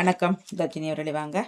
வணக்கம் தர்ஜினி அவர்களே வாங்க.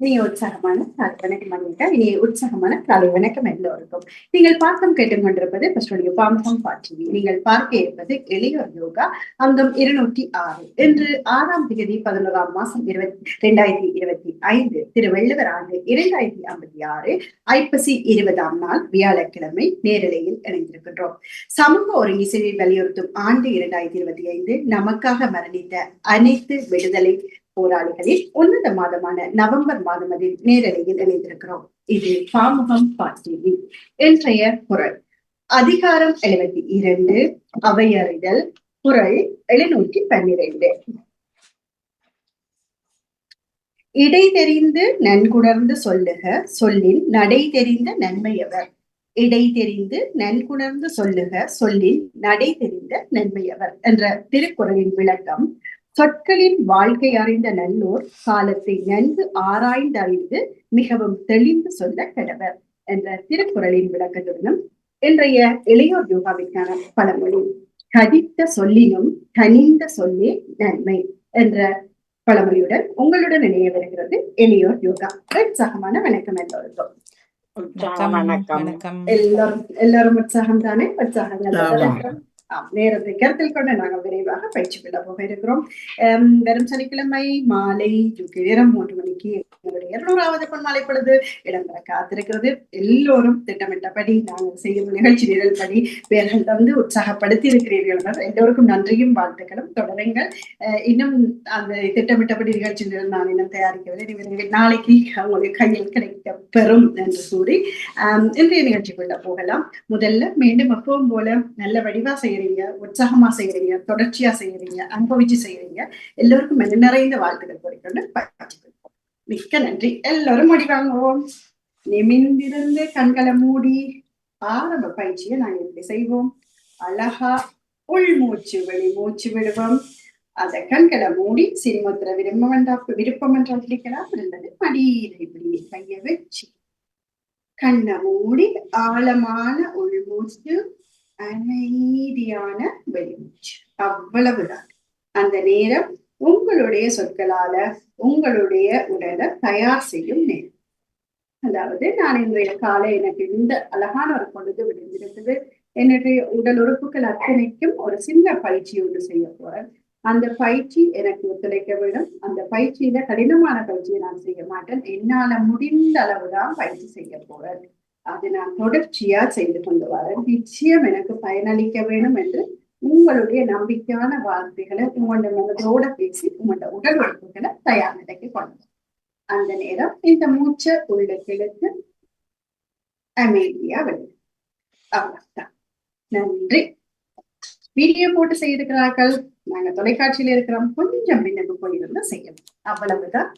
இனிய உற்சாகமான காலை வணக்கம் அனிதா இனிய உற்சாகமான காலை வணக்கம் எல்லோருக்கும். நீங்கள் பார்க்கும் கேட்டுக்கொண்டிருப்பது பஸ்டுடைய பாம்பம் பாட்டி நீங்கள் பார்க்க இருப்பது எளியோர் யோகா அங்கம் இருநூற்றி ஆறு. இன்று ஆறாம் தேதி பதினோராம் மாசம் இருபத்தி இரண்டாயிரத்தி இருபத்தி ஐந்து திருவள்ளுவர் ஆண்டு இரண்டாயிரத்தி ஐம்பத்தி ஆறு ஐப்பசி இருபதாம் நாள் வியாழக்கிழமை நேரலையில் இணைந்திருக்கின்றோம். சமூக ஒருங்கிசைவை வலியுறுத்தும் ஆண்டு இரண்டாயிரத்தி இருபத்தி ஐந்து நமக்காக மரணித்த அனைத்து விடுதலை போராளிகளில் உன்னத மாதமான நவம்பர் மாதம் அதில் நேரலையில் இணைந்திருக்கிறோம். இது பாமுகம் பாட்டிவி இன்றைய குரல். அதிகாரம் எழுபத்தி இரண்டு. அவையறிதல். குரல் எழுநூற்றி பன்னிரண்டு. இடை தெரிந்து நன்குணர்ந்து சொல்லுக. சொல்லின் நடை தெரிந்த நன்மையவர். இடை தெரிந்து நன்குணர்ந்து சொல்லுக. சொல்லின் நடை தெரிந்த நன்மையவர். என்ற திருக்குறளின் விளக்கம் சொற்களின் வாழ்க்கை அறிந்த நல்லோர் காலத்தை நன்கு ஆராய்ந்து அறிந்து மிகவும் தெளிந்து சொல்ல கடவர் என்ற திருக்குறளின் விளக்கத்துடனும் இன்றைய இளையோர் யோகாவிற்கான பழமொழி கதித்த சொல்லினும் கனிந்த சொல்லே நன்மை என்ற பழமொழியுடன் உங்களுடன் இணைய வருகிறது எளியோர் யோகா. உற்சாகமான வணக்கம் எல்லோருக்கும். வணக்கம். வணக்கம். எல்லாரும் எல்லாரும் உற்சாகம் தானே உற்சாகம் நேரத்தை கருத்தில் கொண்டு நாங்கள் விரைவாக பயிற்சி பெற போக இருக்கிறோம் வெறும் சனிக்கிழமை மாலை நேரம் மூன்று மணிக்கு எங்களுடைய இருநூறாவது பொன்மாலை பொழுது இடம்பெற காத்திருக்கிறது. எல்லோரும் திட்டமிட்டபடி நாங்கள் செய்யும் நிகழ்ச்சி நிரல் படி பேர்கள் தந்து உற்சாகப்படுத்தி இருக்கிறீர்கள் எல்லோருக்கும் நன்றியும் வாழ்த்துக்களும். தொடருங்கள். இன்னும் அந்த திட்டமிட்டபடி நிகழ்ச்சி நிரல் நான் இன்னும் தயாரிக்கவில்லை. நாளைக்கு உங்களுக்கு கையில் கிடைக்க பெறும் என்று கூறி இன்றைய நிகழ்ச்சிக்குள்ள போகலாம். முதல்ல மீண்டும் எப்பவும் போல நல்ல வடிவா செய்ய செய்யறீங்க உற்சாகமா செய்யறீங்க தொடர்ச்சியா செய்யறீங்க அனுபவிச்சு செய்யறீங்க எல்லோருக்கும் மெல்ல நிறைந்த வாழ்த்துக்கள் குறைக்கொண்டு பயிற்சிக்கொள்வோம் மிக்க நன்றி. எல்லாரும் முடிவாங்குவோம் நிமிந்திருந்து கண்களை மூடி ஆரம்ப பயிற்சியை நாங்க எப்படி செய்வோம். அழகா உள் மூச்சு வெளி மூச்சு விடுவோம். அத கண்களை மூடி சினிமத்துல விரும்ப வேண்டாம் விருப்பம் என்றால் பிடிக்கலாம் இருந்தது மடியில இப்படி கைய வச்சு கண்ணை மூடி ஆழமான உள்மூச்சு அமைதியான வெளிமூச்சு. அவ்வளவுதான். அந்த நேரம் உங்களுடைய சொற்களால உங்களுடைய உடலை தயார் செய்யும் நேரம். அதாவது நான் இன்றைய காலை எனக்கு இந்த அழகான ஒரு பொழுது விழுந்திருக்குது என்னுடைய உடல் உறுப்புகள் அத்தனைக்கும் ஒரு சின்ன பயிற்சி ஒன்று செய்ய போறேன். அந்த பயிற்சி எனக்கு ஒத்துழைக்க வேண்டும். அந்த பயிற்சியில கடினமான பயிற்சியை நான் செய்ய மாட்டேன். என்னால முடிந்த அளவுதான் பயிற்சி செய்ய போறேன். அதை நான் தொடர்ச்சியா செய்து கொண்டு வரேன். நிச்சயம் எனக்கு பயனளிக்க வேண்டும் என்று உங்களுடைய நம்பிக்கையான வார்த்தைகளை உங்களோட மனதோட பேசி உங்களோட உடல் உறுப்புகளை தயார் நிலைக்கு கொண்டு அந்த நேரம் இந்த மூச்சை உள்ள கிழக்கு அமைதியா வெளியே அவ்வளவுதான். நன்றி. வீடியோ போட்டு செய்திருக்கிறார்கள். நாங்க தொலைக்காட்சியில இருக்கிறோம். கொஞ்சம் பின்னுக்கு போயிருந்து செய்யணும் அவ்வளவுதான்.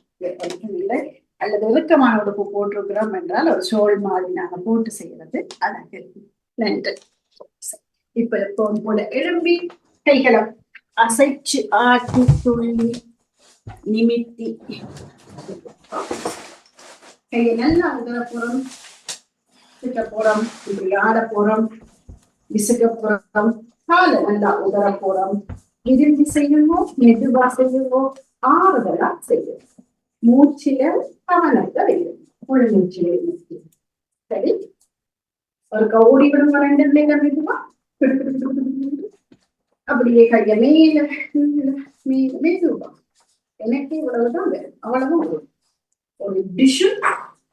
இல்லை. அல்லது இறுக்கமான உடுப்பு போட்டிருக்கிறோம் என்றால் ஒரு சோல் மாதிரி நாங்கள் போட்டு செய்யறது அழகு. நன்றி. இப்ப எப்பவும் போல எழும்பி கைகளை அசைச்சு ஆட்டி துள்ளி நிமித்தி. கையை நல்லா உதர போறோம். சுட்ட போறோம். இப்படி ஆட போறோம். விசுக்க போறோம். காலை நல்லா உதர போறோம். விரும்பி செய்யுமோ மெதுவா செய்யுமோ ஆறுதலா செய்யணும் மூச்சில கவனத்தை வைக்கணும் உள் மூச்சில சரி ஒரு கவுடி விடுங்க ரெண்டு பிள்ளைங்க மெதுவா அப்படியே கைய மேல மேல மெதுவா எனக்கு இவ்வளவுதான் வேணும் அவ்வளவும் வரும் ஒரு டிஷ்ஷு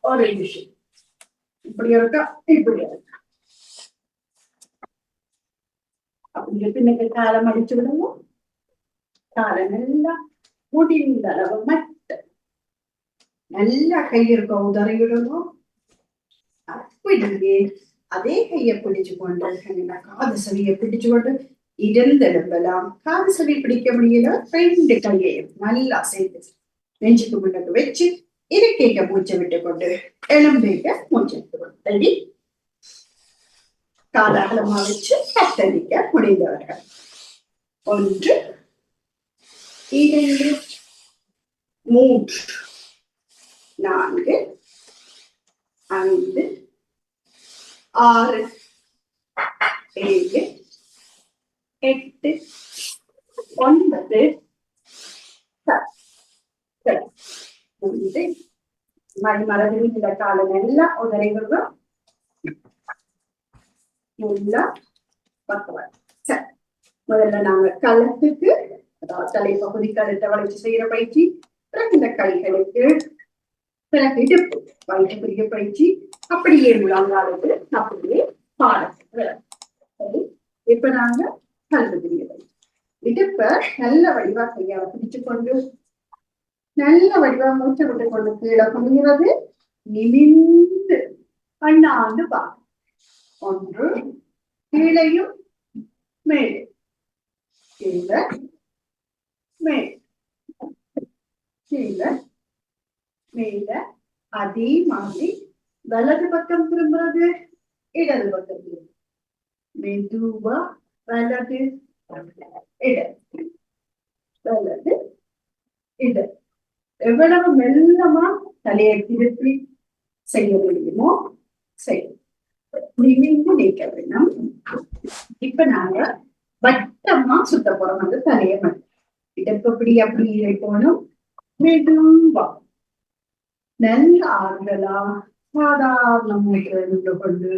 ஒரு டிஷ்ஷு இப்படி இருக்கா இப்படி இருக்கா அப்படி பின்னுக்கு காலம் அடிச்சு விடுவோம் காலை நல்லா முடிந்த அளவு மட்டும் நல்லா கை இருக்க உதறிவிடணும் அப்படியே அதே கையை பிடிச்சு கொண்டு காது சவியை பிடிச்சு கொண்டு இருந்தெழும்பலாம் காது சவி பிடிக்க முடியல ரெண்டு கையையும் நல்லா சேர்த்து நெஞ்சுக்கு முன்னுக்கு வச்சு இருக்கைக்க மூச்சை விட்டு கொண்டு எலும்பேக்க மூச்சை விட்டு கொண்டு தடி காதாகலமா வச்சு கத்தளிக்க முடிந்தவர்கள். ஒன்று இரண்டு மூன்று. நான்கு ஐந்து ஆறு ஏழு எட்டு ஒன்பது பத்து. மடிமரதில் இந்த காலம் எல்லாம் உதறிவிடுங்க நல்லா பக்கவா சரி முதல்ல நாங்க கலத்துக்கு அதாவது தலைப்பகுதிக்கு அடுத்த வளர்ச்சி செய்யற பயிற்சி பிறகு இந்த கைகளுக்கு பிறகு இடுப்பு வயிற்று வயிற்றுக்குரிய பயிற்சி அப்படியே முழங்காலுக்கு அப்படியே பாடத்து சரி இப்ப நாங்க கழுத்துக்குரிய பயிற்சி இடுப்ப நல்ல வடிவா கையால பிடிச்சு கொண்டு நல்ல வடிவா மூச்சை விட்டு கொண்டு கீழே குனிகிறது. நிமிந்து அண்ணாந்து பா ஒன்று கீழையும் மேலே. கீழே மேலே. கீழே மேல அதே மாதிரி வலது பக்கம் திரும்புறது இடது பக்கம் திரும்புறது. மெதுவா வலது இடது வலது இடது எவ்வளவு மெல்லமா தலையை திருப்பி செய்ய முடியுமோ செய்யும் நிமிர்ந்து நீக்க வேணும். இப்ப நாங்க வட்டமா சுத்த போறோம் வந்து தலையை மட்டும். இடப்படி அப்படி இருக்கணும் மெதுவா. நல்ல ஆறுகளா சாதாரணமாக இருந்து கொண்டு.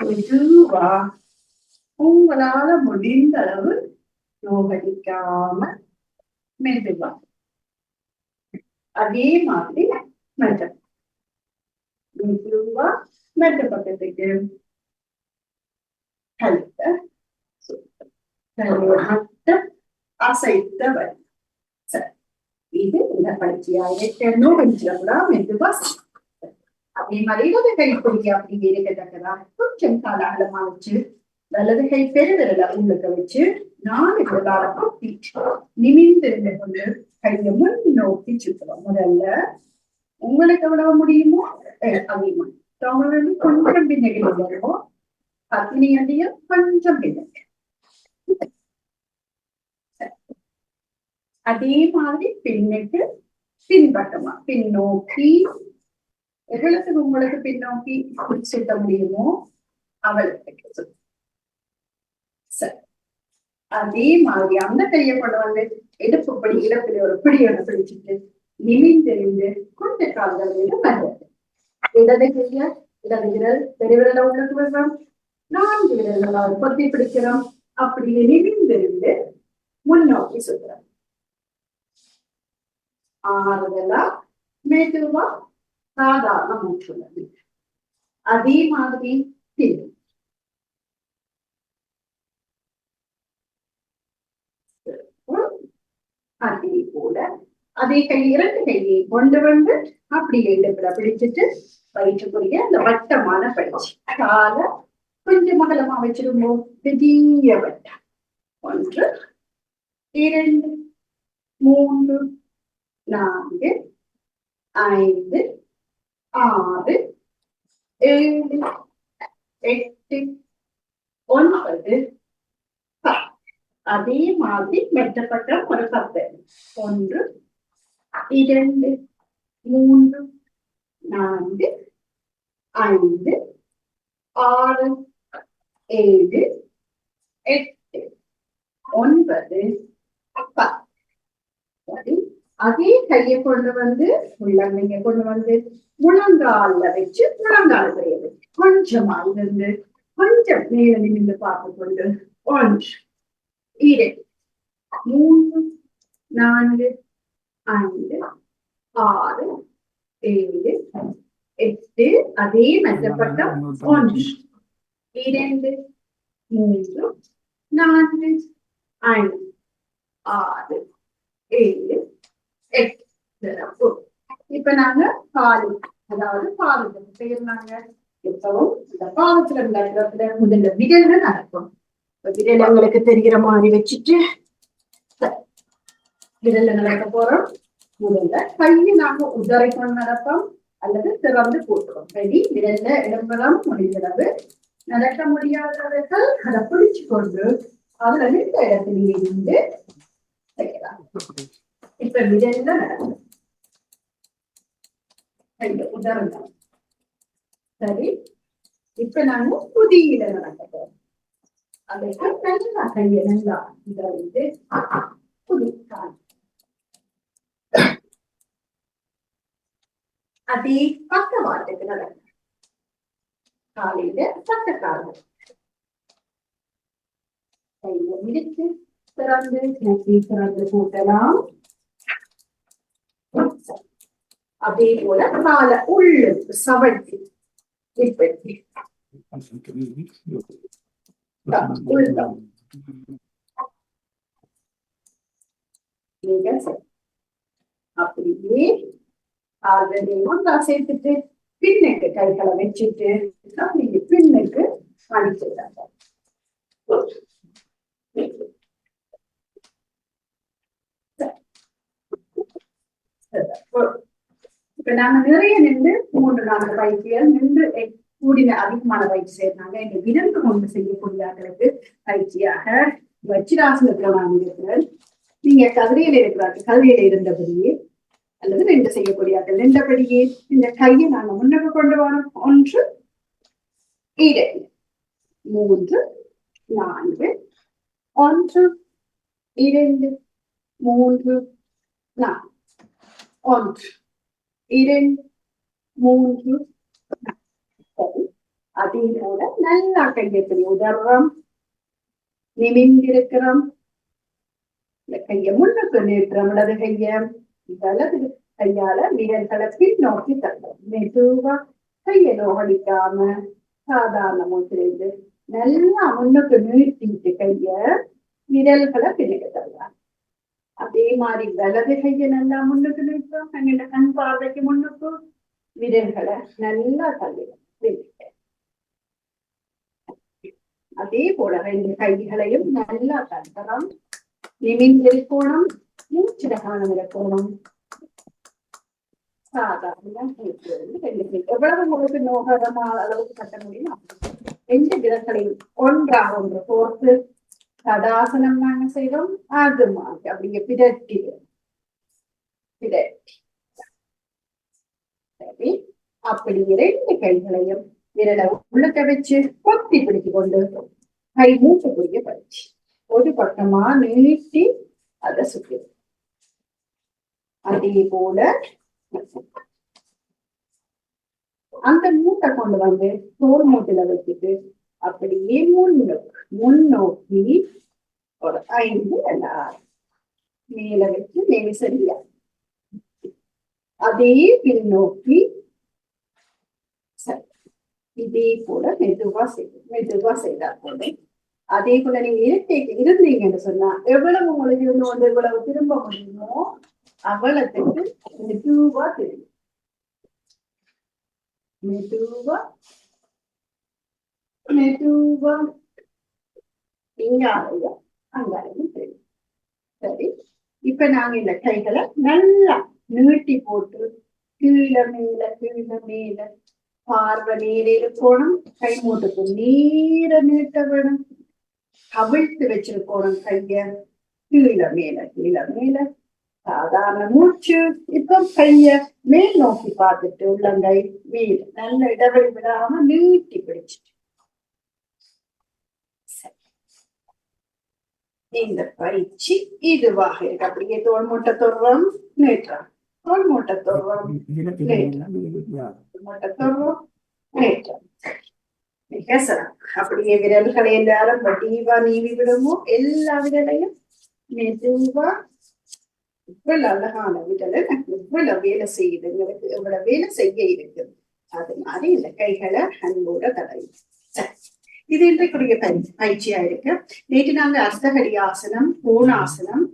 மெதுவா உங்களால முடிந்த அளவு நோகடிக்காம மெதுவா. அதே மாதிரி மெல்ல மெதுவா மெல்ல பக்கத்துக்கு. கழுத்த அசைத்த வரி இது இந்த பயிற்சியாக நோகடிச்சிடக்கூடா மெதுவா அதே மாதிரி இடது கை பொடி அப்படி இருக்கத்தக்கதா? கொஞ்சம் கால அகலமா வச்சு வலது கை பெருவிரல உள்ளுக்க வச்சு நாலு விரலால கொட்டி நிமிர்ந்திருந்து கொண்டு கையை முன் நோக்கி முதல்ல உங்களுக்கு எவ்வளவு முடியுமோ? அஹ் அதிகமா. தமிழ் கொஞ்சம் பின்னகி வருவோம் பத்னி அடியும் கொஞ்சம் பின்னகி அதே மாதிரி பின்னிட்டு பின்பட்டமா பின்னோக்கி. எவ்வளவுக்கு உங்களுக்கு பின்னோக்கி சுத்த முடியுமோ அவளுக்கு சரி. அதே மாதிரி அந்த கையை கொண்டு வந்து இடுப்பு படி இழப்பில் ஒரு பிடி ஒன்று பிடிச்சிட்டு நிமிந்தெறிந்து கொஞ்ச கால்கள் மீது இடது கைய இடது விரல் பெருவிரல உள்ளது விடுறோம் நான்கு விரல்களால் பொத்தி பிடிக்கிறோம். அப்படியே நிமிந்தெறிந்து முன்னோக்கி சுத்துறோம் ஆறுதலா மெதுவா சாதாரண மூச்சுள்ளது அதே மாதிரி திரு அதே போல அதே கை இரண்டு கையை கொண்டு வந்து அப்படியே இடுப்புல பிடிச்சிட்டு வயிற்றுக்குரிய அந்த வட்டமான பயிற்சி கால கொஞ்சம் அகலமா வச்சிருந்தோம் பெரிய வட்டம் ஒன்று இரண்டு மூன்று நான்கு ஐந்து ஆறு ஏழு எட்டு ஒன்பது பத்து. அதே மாதிரி மெட்டப்பட்ட ஒரு பத்து ஒன்று இரண்டு மூன்று நான்கு ஐந்து ஆறு ஏழு எட்டு ஒன்பது பத்து சரி அதே கையை கொண்டு வந்து உள்ளங்கைய கொண்டு வந்து முழங்கால்ல வச்சு முழங்கால் கையை வச்சு கொஞ்சமா இருந்து கொஞ்சம் மேல நிமிந்து பார்த்து கொண்டு ஒன்று இரண்டு மூன்று நான்கு ஐந்து ஆறு ஏழு எட்டு அதே மெத்தப்பட்ட ஒன்று இரண்டு மூன்று நான்கு ஐந்து ஆறு ஏழு எட்டு இப்ப நாங்க பாலு அதாவது பாதத்தை செய்யறாங்க எப்பவும் இந்த பாலத்துல நடக்கிறதுல முதல்ல விரல்ல நடக்கும் இப்ப விரல் உங்களுக்கு தெரிகிற மாதிரி வச்சுட்டு சரி. விரல்ல நடக்க போறோம். முதல்ல கையை நாங்க உதரை கொண்டு நடப்போம் அல்லது திறந்து போட்டுறோம் ரெடி? விரல்ல இடம்பெறம் முடிகிறது நடக்க முடியாதவர்கள் அதை பிடிச்சு கொண்டு அதுல நின்ற இடத்திலேயே இருந்து செய்யலாம் இப்ப விரல்ல நடக்கும் கையில சரி இப்ப நாங்க புதியில நடக்க போறோம் அதுக்கு நல்லா கையை நல்லா இதை வந்து புதிக்கால் அதே பக்க பக்கவாட்டுக்கு நடக்கும் காலையில பக்க காலம் கையில மிதித்து திறந்து நெற்றி திறந்து கூட்டலாம் அதே போல காலை உள்ளுக்கு சவட்டி. இப்படி. அப்படியே ஒன்றா சேர்த்துட்டு பின்னுக்கு கைகளை வச்சுட்டு நீங்க பின்னுக்கு அனுப்பிடுறாங்க இப்ப நாங்க நிறைய நின்று மூன்று நான்கு பயிற்சிகள் நின்று கூடின அதிகமான பயிற்சி செய்யறாங்க இந்த விருந்து கொண்டு செய்யக்கூடியவர்களுக்கு பயிற்சியாக வச்சிராசு நான் இருக்கிறேன் நீங்க கதிரையில இருக்கிறார்கள் கதிரையில இருந்தபடியே அல்லது ரெண்டு செய்யக்கூடியார்கள் நின்றபடியே இந்த கையை நாங்க முன்னுக்கு கொண்டு வரோம். ஒன்று இரண்டு மூன்று நான்கு. ஒன்று இரண்டு. மூன்று நான்கு. ஒன்று. இரண்டு மூன்று நான்கு. சரி. அதே போல நல்லா கையெழுத்து உதர்றோம் நிமிந்திருக்கிறோம் கைய முன்னுக்கு நீட்டுறோம் இடது கைய வலது கையால விரல்களை பின்னோக்கி தள்ளும் மெதுவா கையை நோகடிக்காம சாதாரண முத்திரைந்து நல்லா முன்னுக்கு நீட்டிட்டு கைய விரல்களை பின்னுக்கு தள்ளலாம் அதே மாதிரி வலது கையை நல்லா முன்னுக்கு நிற்போம் எங்களோட கண் பார்வைக்கு முன்னுக்கு? விரல்களை நல்லா தள்ளிடும் அதே போல ரெண்டு கைகளையும் நல்லா தள்ளலாம் நிமிந்திருக்கணும் மூச்சிட காணம். இருக்கணும் சாதாரண எவ்வளவு உங்களுக்கு நோகரமான அளவுக்கு கட்ட முடியும் ரெண்டு கிரகங்களையும் ஒன்றாக ஒன்று கோர்த்து தடாசனம் நாங்க செய்வோம் அது மாதிரி அப்படிங்க பிரட்டி பிரட்டி சரி அப்படி இரண்டு கைகளையும் விரலை உள்ளக்க வச்சு கொத்தி பிடிச்சு கொண்டு கை மூட்டு பிடிக்க பறிச்சு ஒரு பக்கமா நீட்டி அதை சுத்தி அதே போல அந்த மூட்டை கொண்டு வந்து தோல் மூட்டில வச்சுட்டு அப்படியே முன்னோக்கி முன்னோக்கி ஒரு ஐந்து அல்ல. மேல வச்சு மேல் அதே பின்னோக்கி இதே போல மெதுவா செய்யும் மெதுவா செய்தா போதும். அதே போல நீங்க இருட்டே இருந்தீங்கன்னு சொன்னா எவ்வளவு உங்களுக்கு இருந்து வந்து எவ்வளவு திரும்ப முடியுமோ அவ்வளத்துக்கு மெதுவா தெரியும் மெதுவா மெதுவா இங்காலையா அங்க தெரியும் சரி. இப்ப நாங்க இந்த கைகளை நல்லா நீட்டி போட்டு கீழே மேல கீழே மேல பார்வை நேரே போனோம் கை மூட்டுக்கு நேர நீட்ட வேணும். கவிழ்த்து வச்சிருக்கோணும் கைய. கீழே மேல கீழே மேல. சாதாரண மூச்சு. இப்ப கைய மேல் நோக்கி பார்த்துட்டு உள்ளங்கை மேல. நல்ல இடைவெளி விடாம நீட்டி பிடிச்சிட்டு. இந்த பயிற்சி இதுவாக இருக்கு. அப்படியே தோல் மூட்டை தொடுறோம் நேற்றம் தோல் மூட்டை தொடுறோம் மூட்டை தொடுறோம் நேற்றம் மிக சிறப்பு. அப்படியே விரல்களை எல்லாரும் வடிவா நீவி விடுமோ எல்லா விரலையும். மெதுவா இவ்வளவு அழகான விரலை. இவ்வளவு வேலை செய்யுது. எங்களுக்கு இவ்வளவு வேலை செய்ய இருக்குது அது மாதிரி இந்த கைகளை அன்போட தடவி. இது இன்றைக்குரிய பயிற்சி பயிற்சியா இருக்கு நேற்று நாங்க அர்த்தகடி ஆசனம் கோணாசனம்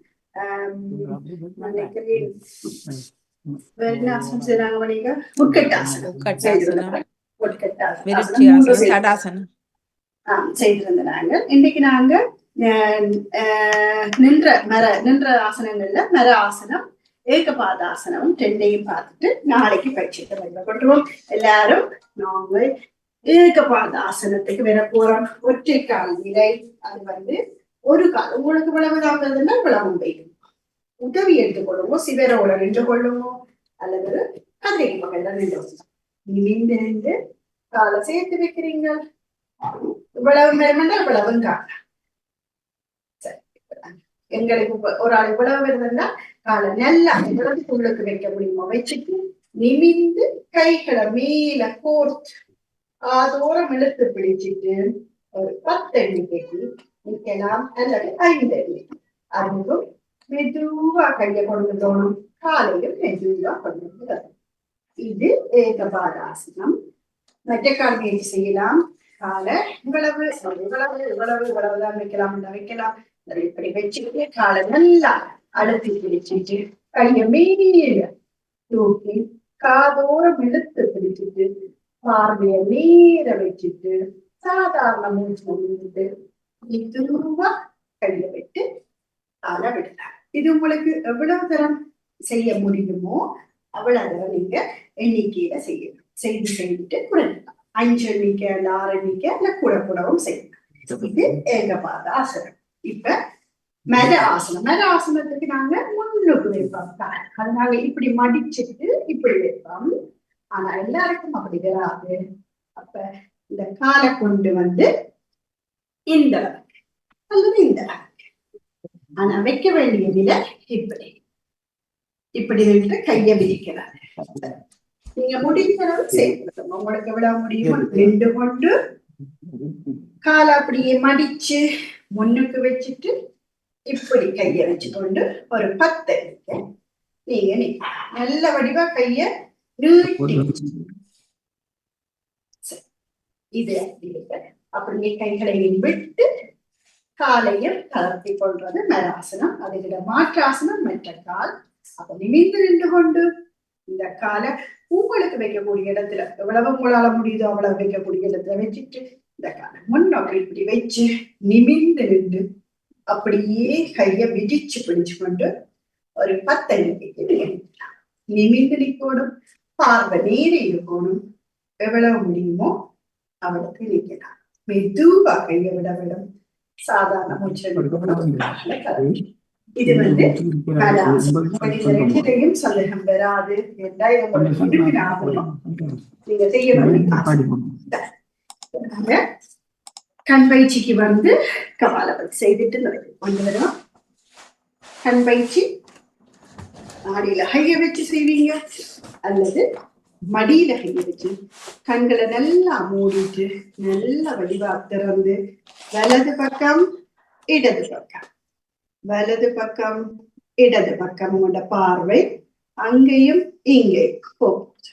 செய்திருந்தாங்க இன்னைக்கு நாங்க. நின்ற மர நின்ற ஆசனங்கள்ல மர ஆசனம் ஏகபாதாசனமும் ரெண்டையும் பார்த்துட்டு நாளைக்கு பயிற்சிட்டு கொண்டுருவோம் எல்லாரும் நாங்கள் ஏகபாத ஆசனத்துக்கு வர போறோம் ஒற்றை கால் நிலை அது வந்து ஒரு கால். உங்களுக்கு விளவுதாங்கிறதுனா விளவும் வைக்கும் உதவி எடுத்துக்கொள்ளுமோ சிவரோட நின்று கொள்ளுமோ அல்லது கதிரைக்கு பக்கத்துல நின்று நிமிந்து நின்று காலை சேர்த்து வைக்கிறீங்க. இவ்வளவு வேணுமென்றால் இவ்வளவும் கால எங்களுக்கு ஒரு ஆள் இவ்வளவு இருந்தா காலை நல்லா இவ்வளவு உள்ளுக்கு வைக்க முடியுமோ வச்சுட்டு நிமிந்து கைகளை மேல கோர்த்து ஆதோரம் இழுத்து பிடிச்சிட்டு ஒரு பத்து எண்ணிக்கைக்கு நிக்கலாம் அல்லது ஐந்து எண்ணிக்கை அதுவும் மெதுவா கையை கொண்டு தோணும். காலையும் மெதுவா கொண்டு வரும். இது ஏகபாதாசனம் மற்ற கால் முயற்சி செய்யலாம்? காலை இவ்வளவு இவ்வளவு இவ்வளவு இவ்வளவுதான் வைக்கலாம் இந்த வைக்கலாம். இப்படி வச்சுக்கிட்டே காலை நல்லா அழுத்தி பிடிச்சிட்டு கையை மேல தூக்கி காதோரம் இழுத்து பிடிச்சிட்டு பார்வைய நேர வச்சுட்டு சாதாரண மூச்சு வந்துட்டு மெதுவா கையை விட்டு காலை விடலாம் இது உங்களுக்கு எவ்வளவு தரம் செய்ய முடியுமோ அவ்வளவு தரம் நீங்க எண்ணிக்கையில செய்யணும். செய்து செய்துட்டு குறைக்கலாம் அஞ்சு எண்ணிக்கை இல்ல ஆறு எண்ணிக்கை இல்ல கூட கூடவும் செய்யலாம். இது ஏகபாத ஆசனம். இப்ப மெத ஆசனம். மெத ஆசனத்துக்கு நாங்க முன்னுக்கு வைப்போம் அதனால இப்படி மடிச்சிட்டு இப்படி வைப்போம் ஆனா எல்லாருக்கும் அப்படி வராது அப்ப இந்த காலை கொண்டு வந்து இந்த அளவுக்கு அல்லது இந்த அளவுக்கு ஆனா வைக்க வேண்டிய வேண்டியதுல இப்படி. இப்படி வைத்து கைய விரிக்கிறாரு. நீங்க முடிக்கிறத செய்யணும் உங்களுக்கு எவ்வளவு முடியுமோ ரெண்டு கொண்டு. காலை அப்படியே மடிச்சு முன்னுக்கு வச்சுட்டு இப்படி கைய வச்சு கொண்டு ஒரு பத்து நீங்க நிக்க- நல்ல வடிவா கைய இது அப்படியே கைகளை விட்டு காலையும் தளர்த்தி கொள்றது மேலாசனம் அதுகிட மாற்றாசனம் மற்ற கால். அப்ப நிமிந்து நின்று கொண்டு இந்த காலை உங்களுக்கு வைக்கக்கூடிய இடத்துல எவ்வளவு உங்களால முடியுதோ அவ்வளவு வைக்கக்கூடிய இடத்துல வச்சுட்டு இந்த காலை முன்னோக்கி இப்படி வச்சு நிமிந்து நின்று அப்படியே கைய விரிச்சு பிடிச்சு கொண்டு ஒரு பத்து எண்ணிக்கைக்கு நீங்க நிற்கலாம் நிற்கணும். பார்வை நேரே இருக்கணும் எவ்வளவு முடியுமோ அவளுக்கு நிற்கலாம் மெதுவா கையை விட விடும் சாதாரண மூச்சு இது வந்து ரெண்டுலையும் சந்தேகம் வராது. நீங்க செய்ய வேண்டிய கண் பயிற்சிக்கு வந்து கபாலபதி செய்துட்டு கொண்டு வரும் கண் பயிற்சி ஆடியில கைய வச்சு செய்வீங்க? அல்லது மடியில கைய வச்சு கண்களை நல்லா மூடிட்டு நல்ல வடிவா திறந்து வலது பக்கம் இடது பக்கம். வலது பக்கம் இடது பக்கம் உங்களோட பார்வை அங்கேயும் இங்கே போகுது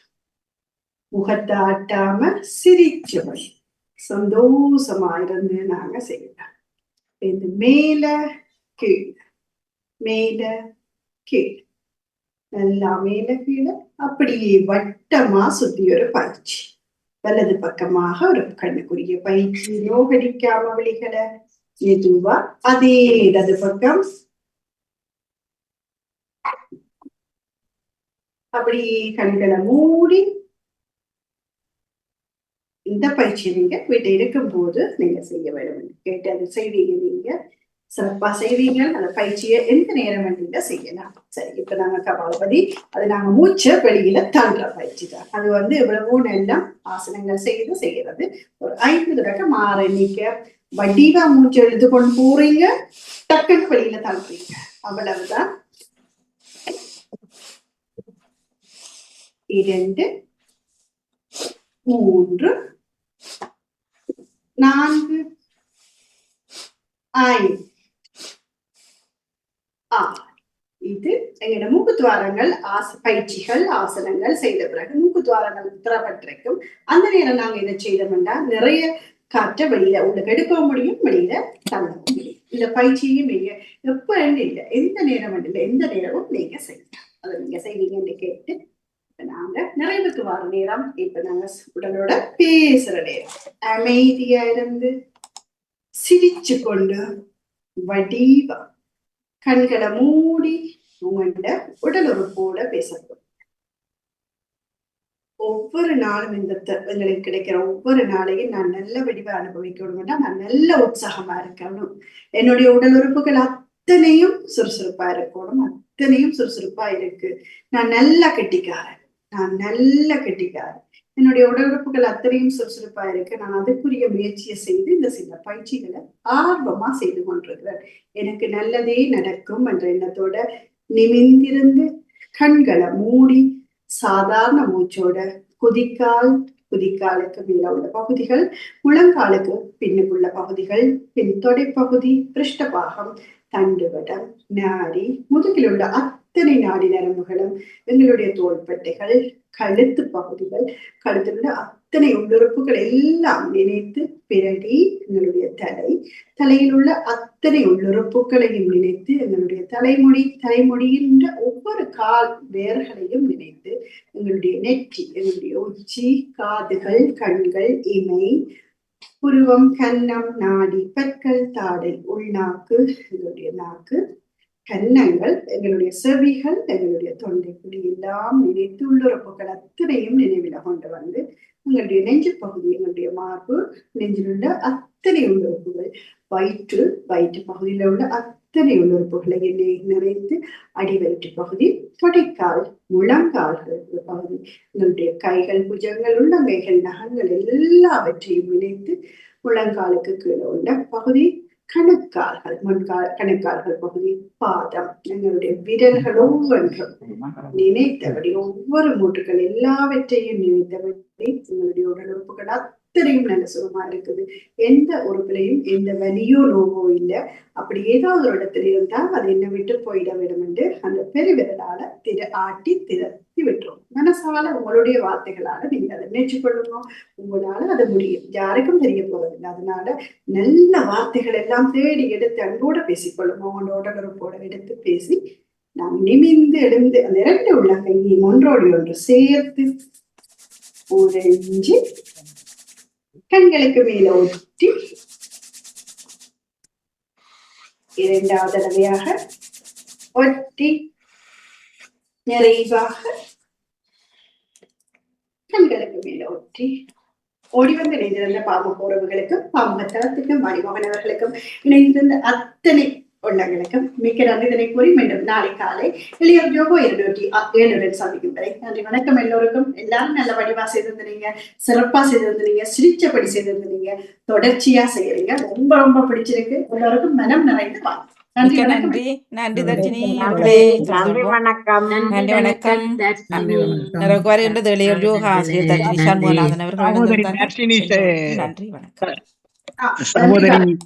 முகத்தை ஆட்டாம சிரிச்சு சந்தோஷமா இருந்து நாங்க செய்யலாம் இது மேல கீழே. மேல கீழே. நல்லா மேல கீழே அப்படியே வட்டமா சுத்தி ஒரு பயிற்சி வலது பக்கமாக ஒரு கண்ணுக்குரிய பயிற்சி நோகடிக்காம விழிகளை. மெதுவா அதே இடது பக்கம். அப்படியே கண்களை மூடி. இந்த பயிற்சி நீங்க வீட்டை இருக்கும்போது நீங்க செய்ய வேண்டும். கேட்டு அதை செய்வீங்க நீங்க. சிறப்பா செய்வீங்க அந்த பயிற்சியை எந்த நேரம் வேண்டிய செய்யலாம். சரி இப்ப நாங்க கபாலபதி அது நாங்க மூச்சை வெளியில தள்ளுற பயிற்சி தான். அது வந்து எவ்வளவோ எல்லாம் ஆசனங்கள் செய்து செய்யறது ஒரு ஐந்து தடவை மாற நீக்க வடிவா மூச்சு எழுது கொண்டு போறீங்க டக்குன்னு வெளியில தள்ளுறீங்க அவ்வளவுதான். இரண்டு மூன்று நான்கு ஐந்து. ஆறு இது எங்களோட மூக்குத்துவாரங்கள் ஆச பயிற்சிகள் ஆசனங்கள் செய்த பிறகு மூக்குத்துவாரங்கள் உத்தரப்பட்டிருக்கும் அந்த நேரம் நாங்க இதை செய்தோம்னா நிறைய காற்றை வெளியில உங்களுக்கு எடுக்க முடியும் வெளியில தள்ள முடியும். இந்த பயிற்சியும் நீங்க எப்ப இல்லை. எந்த நேரம் இல்லை எந்த நேரமும் நீங்க செய்யலாம். அதை நீங்க செய்வீங்கன்னு கேட்டு இப்ப நாங்க நிறைவுக்கு வர நேரம். இப்ப நாங்க உடலோட பேசுற நேரம். அமைதியா இருந்து சிரிச்சு கொண்டு வடிவம். கண்களை மூடி உங்கள்ட உடல் உறுப்போட பேசப்படும் ஒவ்வொரு நாளும் இந்த எங்களுக்கு கிடைக்கிற ஒவ்வொரு நாளையும் நான் நல்ல வடிவை அனுபவிக்கணும்னா நான் நல்ல உற்சாகமா இருக்கணும். என்னுடைய உடல் உறுப்புகள் அத்தனையும் சுறுசுறுப்பா இருக்கணும். அத்தனையும் சுறுசுறுப்பா இருக்கு. நான் நல்லா கெட்டிக்காரன். நான் நல்ல கெட்டிக்காரன். என்னுடைய உடல் உறுப்புகள் அத்தனையும் சுறுசுறுப்பா இருக்கு. நான் அதுக்குரிய முயற்சியை செய்து இந்த சில பயிற்சிகளை ஆர்வமா செய்து கொண்டிருக்கிறேன். எனக்கு நல்லதே நடக்கும் என்ற எண்ணத்தோட நிமிந்திருந்து கண்களை மூடி சாதாரண மூச்சோட குதிக்கால் குதிக்காலுக்கு மேல உள்ள பகுதிகள் முழங்காலுக்கு பின்னுக்குள்ள பகுதிகள் பின் தொடைப்பகுதி பிருஷ்டபாகம் தண்டுவடம் நாடி முதுகில் உள்ள அத்தனை நாடி நரம்புகளும் எங்களுடைய தோள்பட்டைகள் கழுத்து பகுதிகள் கழுத்தினுடைய அத்தனை உள்ளுறுப்புகள் எல்லாம் நினைத்து பிறகு எங்களுடைய தலை. தலையில் உள்ள அத்தனை உள்ளுறுப்புகளையும் நினைத்து எங்களுடைய தலைமுடி தலைமுடியின்ற ஒவ்வொரு கால் வேர்களையும் நினைத்து எங்களுடைய நெற்றி எங்களுடைய உச்சி காதுகள் கண்கள் இமை புருவம் கன்னம் நாடி பற்கள் தாடை உள்நாக்கு எங்களுடைய நாக்கு கன்னங்கள் எங்களுடைய செவிகள் எங்களுடைய தொண்டை எல்லாம் நினைத்து உள்ளுறுப்புகள் அத்தனையும் நினைவில கொண்டு வந்து எங்களுடைய நெஞ்சு பகுதி எங்களுடைய மார்பு நெஞ்சிலுள்ள அத்தனை உள்ளுறுப்புகள் வயிற்று வயிற்று பகுதியில உள்ள அத்தனை உள்ளுறுப்புகளை என்னை நிறைத்து அடிவயிற்று பகுதி தொடைக்கால் முழங்கால்கள் பகுதி எங்களுடைய கைகள் புஜங்கள் உள்ளங்கைகள் நகங்கள் எல்லாவற்றையும் இணைத்து முழங்காலுக்கு கீழே உள்ள பகுதி கணுக்கால்கள் முன்கால் கணுக்கால்கள் பகுதி பாதம். எங்களுடைய விரல்களும் ஒன்றும் நினைத்தபடி ஒவ்வொரு மூட்டுகள் எல்லாவற்றையும் நினைத்தபடி எங்களுடைய உடல் உறுப்புகள் அத்தனையும் நல்ல சுகமா இருக்குது. எந்த உறுப்புலையும் எந்த வலியோ நோவோ இல்லை. அப்படி ஏதாவது ஒரு இடத்துல இருந்தால் அது என்ன விட்டு போயிட வேண்டும் என்று அந்த பெருவிரலால திர ஆட்டி திரத்தி விட்டுரும். மனசால உங்களுடைய வார்த்தைகளால நீங்க அதை நினைச்சு கொள்ளுங்க. உங்களால அது முடியும். யாருக்கும் தெரிய போறதில்லை அதனால நல்ல வார்த்தைகள் எல்லாம் தேடி எடுத்து அன்போட பேசிக்கொள்ளுங்க உங்களோட உடல் உறுப்போட எடுத்து பேசி நாம் நிமிந்து எழுந்து அந்த இரண்டு உள்ளங்கையையும் ஒன்றோடு ஒன்று சேர்த்து உறைஞ்சி கண்களுக்கு மேல ஒட்டி இரண்டாவது தடவையாக ஒட்டி நிறைவாக கண்களுக்கு மேல ஒட்டி ஓடி வந்து இணைந்திருந்த பாம்பு போறவர்களுக்கும் பாம்பு தளத்துக்கும் மணிமோகன் அவர்களுக்கும் இணைந்திருந்த அத்தனை உள்ளங்களுக்கும் மிக்க நன்றி. இதனை கூறி மீண்டும் நாளை காலை இளையர் யோகோ இருநூற்றி ஏழுடன் சந்திக்கும் வரை நன்றி. வணக்கம் எல்லோருக்கும். எல்லாரும் நல்ல வடிவா செய்திருந்தீங்க. சிறப்பா செய்திருந்தீங்க. சிரிச்சபடி செய்திருந்தீங்க. தொடர்ச்சியா செய்யறீங்க. ரொம்ப ரொம்ப பிடிச்சிருக்கு. எல்லோருக்கும் மனம் நிறைந்து வாழ்த்து நன்றி நன்றி. நன்றி தர்ஜினி. நன்றி வணக்கம். நன்றி வணக்கம். நிறைவு வருகின்றது இளையோர் யோகா ஆசிரியர் தர்ஜினி. சண்முகநாதன் அவர்கள் நன்றி வணக்கம். சகோதரி